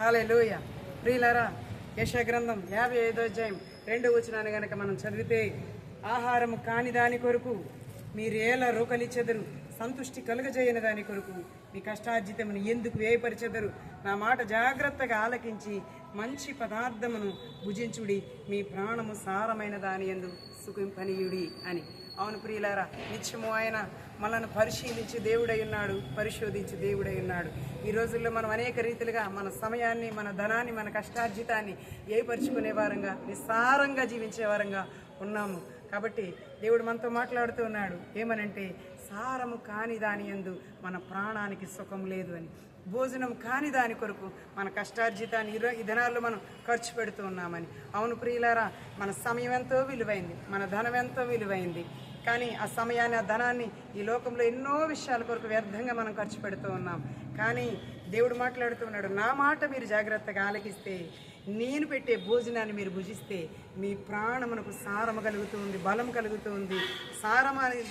హాలూయ ప్రియులరా యశ గ్రంథం యాభై ఐదో అధ్యాయం రెండు వచనాన్ని గనక మనం చదివితే ఆహారము కాని దాని కొరకు మీరేలా రూకలిచ్చెదరు సంతుష్టి కలుగజేయని దాని కొరకు మీ కష్టార్జితమును ఎందుకు వ్యయపరిచెదరు నా మాట జాగ్రత్తగా ఆలకించి మంచి పదార్థమును భుజించుడి. మీ ప్రాణము సారమైన దాని ఎందు సుఖింపనీయుడి అని. అవును ప్రియులారా నిత్యము ఆయన మనల్ని పరిశీలించి దేవుడై ఉన్నాడు పరిశోధించి దేవుడై ఉన్నాడు ఈ రోజుల్లో మనం అనేక రీతిలుగా మన సమయాన్ని మన ధనాన్ని మన కష్టార్జితాన్ని ఏపరుచుకునే వారంగా నిస్సారంగా జీవించే వారంగా ఉన్నాము. కాబట్టి దేవుడు మనతో మాట్లాడుతూ ఉన్నాడు. ఏమనంటే సారము కాని దాని యందు మన ప్రాణానికి సుఖం లేదు అని. భోజనం కాని దాని కొరకు మన కష్టార్జితాన్ని ఈరో ఈ దినాల్లో మనం ఖర్చు పెడుతూ ఉన్నామని. అవును ప్రియులారా మన సమయం ఎంతో విలువైంది మన ధనం ఎంతో విలువైంది. కానీ ఆ సమయాన్ని ఆ ధనాన్ని ఈ లోకంలో ఎన్నో విషయాల కొరకు వ్యర్థంగా మనం ఖర్చు పెడుతూ ఉన్నాం. కానీ దేవుడు మాట్లాడుతూ ఉన్నాడు నా మాట మీరు జాగ్రత్తగా ఆలకిస్తే నేను పెట్టే భోజనాన్ని మీరు భుజిస్తే మీ ప్రాణమునకు సారము కలుగుతూ ఉంది బలం కలుగుతూ ఉంది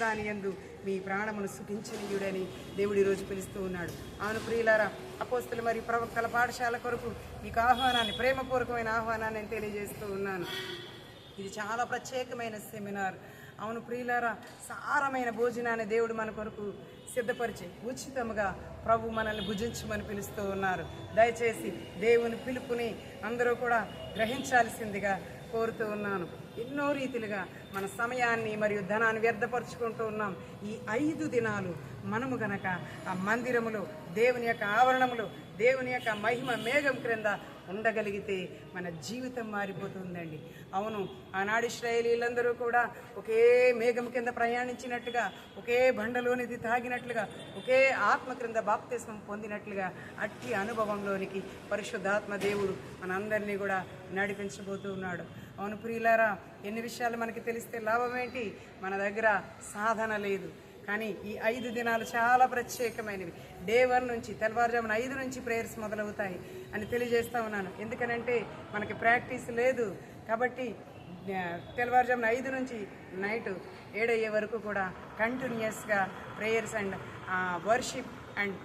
దాని ఎందు మీ ప్రాణమును సుఖించనీయుడని దేవుడు ఈరోజు పిలుస్తూ ఉన్నాడు. అవును ప్రియులారా అపోస్తులు మరియు ప్రవక్తల పాఠశాల కొరకు మీకు ఆహ్వానాన్ని ప్రేమపూర్వకమైన ఆహ్వానాన్ని నేను తెలియజేస్తూ ఉన్నాను. ఇది చాలా ప్రత్యేకమైన సెమినార్. అవును ప్రియులారా సారమైన భోజనాన్ని దేవుడు మన కొరకు సిద్ధపరిచి ఉచితముగా ప్రభు మనల్ని భుజించమని పిలుస్తూ ఉన్నారు. దయచేసి దేవుని పిలుపుని అందరూ కూడా గ్రహించాల్సిందిగా కోరుతూ ఉన్నాను. ఎన్నో రీతిలుగా మన సమయాన్ని మరియు ధనాన్ని వ్యర్థపరుచుకుంటూ ఉన్నాం. ఈ ఐదు దినాలు మనము గనక ఆ మందిరములో దేవుని యొక్క ఆవరణములో దేవుని యొక్క మహిమ మేఘం క్రింద ఉండగలిగితే మన జీవితం మారిపోతుందండి. అవును ఆనాడు ఇస్రాయేలీలందరూ కూడా ఒకే మేఘం కింద ప్రయాణించినట్టుగా ఒకే బండలోనిది తాగినట్లుగా ఒకే ఆత్మ క్రింద బాప్తిస్మం పొందినట్లుగా అట్టి అనుభవంలోనికి పరిశుద్ధాత్మ దేవుడు మనందరినీ కూడా నడిపించబోతూ ఉన్నాడు. అవును ప్రియులారా ఎన్ని విషయాలు మనకి తెలిస్తే లాభం ఏంటి మన దగ్గర సాధన లేదు. కానీ ఈ ఐదు దినాలు చాలా ప్రత్యేకమైనవి. డే వన్ నుంచి తెల్లవారుజామున ఐదు నుంచి ప్రేయర్స్ మొదలవుతాయి అని తెలియజేస్తూ ఉన్నాను. ఎందుకనంటే మనకి ప్రాక్టీస్ లేదు కాబట్టి తెల్లవారుజామున ఐదు నుంచి నైట్ ఏడయ్యే వరకు కూడా కంటిన్యూస్గా ప్రేయర్స్ అండ్ వర్షిప్ అండ్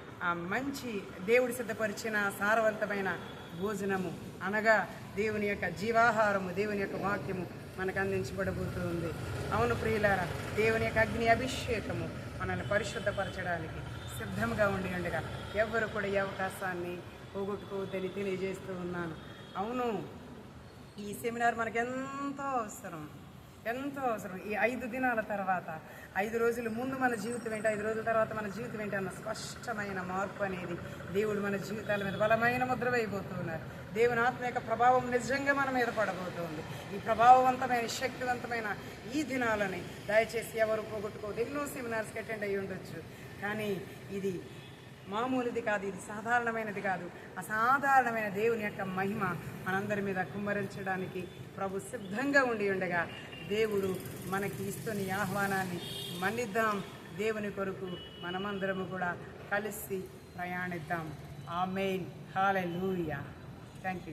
మంచి దేవుడి సిద్ధపరిచిన సారవంతమైన భోజనము అనగా దేవుని యొక్క జీవాహారము దేవుని యొక్క వాక్యము మనకు అందించబడబోతుంది. అవును ప్రియులారా దేవుని యొక్క అగ్ని అభిషేకము మనల్ని పరిశుద్ధపరచడానికి సిద్ధంగా ఉండి ఉండగా ఎవ్వరు కూడా ఈ అవకాశాన్ని పోగొట్టుకోవద్దని తెలియజేస్తూ ఉన్నాను. అవును ఈ సెమినార్ మనకు ఎంతో అవసరం. ఎంతో అవసరం. ఈ ఐదు దినాల తర్వాత ఐదు రోజుల ముందు మన జీవితం ఏంటి ఐదు రోజుల తర్వాత మన జీవితం ఏంటి అన్న స్పష్టమైన మార్పు అనేది దేవుడు మన జీవితాల మీద బలమైన ముద్ర వేయబోతున్నారు దేవుని ఆత్మ యొక్క ప్రభావం నిజంగా మన మీద పడబోతుంది. ఈ ప్రభావవంతమైన శక్తివంతమైన ఈ దినాలని దయచేసి ఎవరు పోగొట్టుకోవద్దు. ఎన్నో సెమినార్స్కి అటెండ్ అయ్యి ఉండొచ్చు కానీ ఇది మామూలుది కాదు ఇది సాధారణమైనది కాదు. అసాధారణమైన దేవుని యొక్క మహిమ మనందరి మీద కుమ్మరించడానికి ప్రభు సిద్ధంగా ఉండి ఉండగా దేవుడు మనకి ఇస్తున్న ఆహ్వానాన్ని మన్నిద్దాం. దేవుని కొరకు మనమందరము కూడా కలిసి ప్రయాణిద్దాం. ఆ మెయిన్ హాలే లూయా థ్యాంక్ యూ